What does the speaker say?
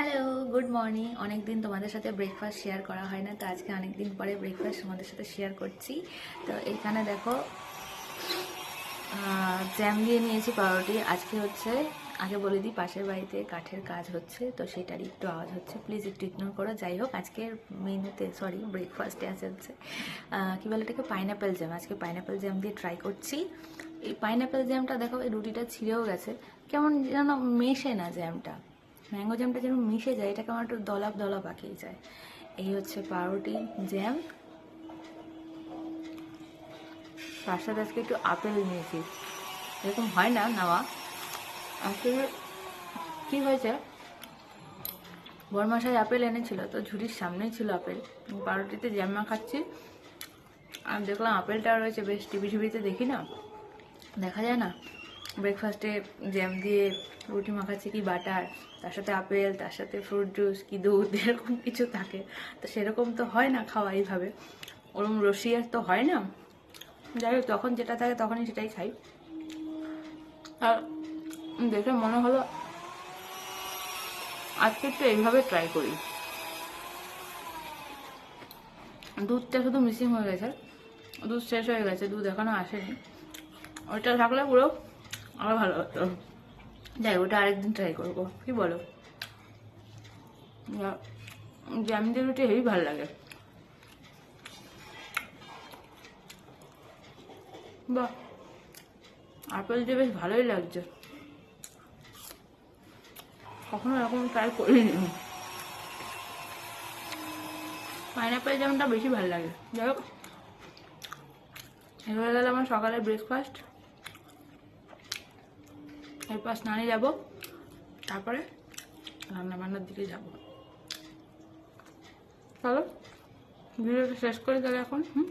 Hello good morning অনেক দিন তোমাদের সাথে ব্রেকফাস্ট শেয়ার করা হয় না, তো আজকে অনেক দিন পরে ব্রেকফাস্ট তোমাদের সাথে শেয়ার করছি। তো এখানে দেখো জ্যাম দিয়ে নিয়েছি পাউরুটি। আজকে হচ্ছে, আগে বলে দিই, পাশের বাড়িতে কাঠের কাজ হচ্ছে, তো সেটারই একটু আওয়াজ হচ্ছে। প্লিজ একটু ইগনোর করো। যাই হোক, আজকের মেনুতে সরি ব্রেকফাস্টে আছে হচ্ছে কী বলে এটাকে? পাইনাপেল জ্যাম আজকে পাইনাপেল জ্যাম দিয়ে ট্রাই করছি। এই পাইনাপেল জ্যামটা দেখো, এই রুটিটা ছিঁড়েও গেছে। কেমন যেন মেশে না জ্যামটা ম্যাঙ্গো জ্যামটা যেন মিশে যায়, এটাকে আমার একটু দলাপ দলাপ আঁকিয়ে যায়। এই হচ্ছে পাউরুটি জ্যাম। তার সাথে আজকে একটু আপেল নিয়েছি। এরকম হয় না নেওয়া? আসলে কী হয়েছে? বরমাসায় আপেল এনেছিল, তো ঝুড়ির সামনেই ছিল আপেল। পাউরুটিতে জ্যাম মাখাচ্ছি আর দেখলাম আপেলটা রয়েছে, বেশ টিভি টিভিতে দেখি না। দেখা যায় না? ব্রেকফাস্টে জ্যাম দিয়ে রুটি মাখাচ্ছি কি বাটার তার সাথে আপেল, তার সাথে ফ্রুট জুস কি দুধ, এরকম কিছু থাকে। তো সেরকম তো হয় না খাওয়া এইভাবে। ওরকম রসিয়ার তো হয় না। যাই হোক তখন যেটা থাকে তখনই সেটাই খাই। আর দেখে মনে হলো আজকে একটু এইভাবে ট্রাই করি। দুধটা শুধু মিসিং হয়ে গেছে। দুধ শেষ হয়ে গেছে, দুধ এখনও আসেনি। ওইটা থাকলে পুরো আরও ভালো হতো। যাই ওটা আরেকদিন ট্রাই করব। কি বলো? জ্যাম দিয়ে রুটি হেবি ভালো লাগে। বাহ, আপেল দিয়ে বেশ ভালোই লাগছে। কখনো এরকম ট্রাই করিনি পাইনাপেল যেমনটা বেশি ভালো লাগে। যাই হোক এগুলো গেল আমার সকালের ব্রেকফাস্ট এরপর স্নানে যাব। তারপরে রান্না বান্নার দিকে যাব। চলো, ভিডিওটা শেষ করে তাহলে এখন, হুম?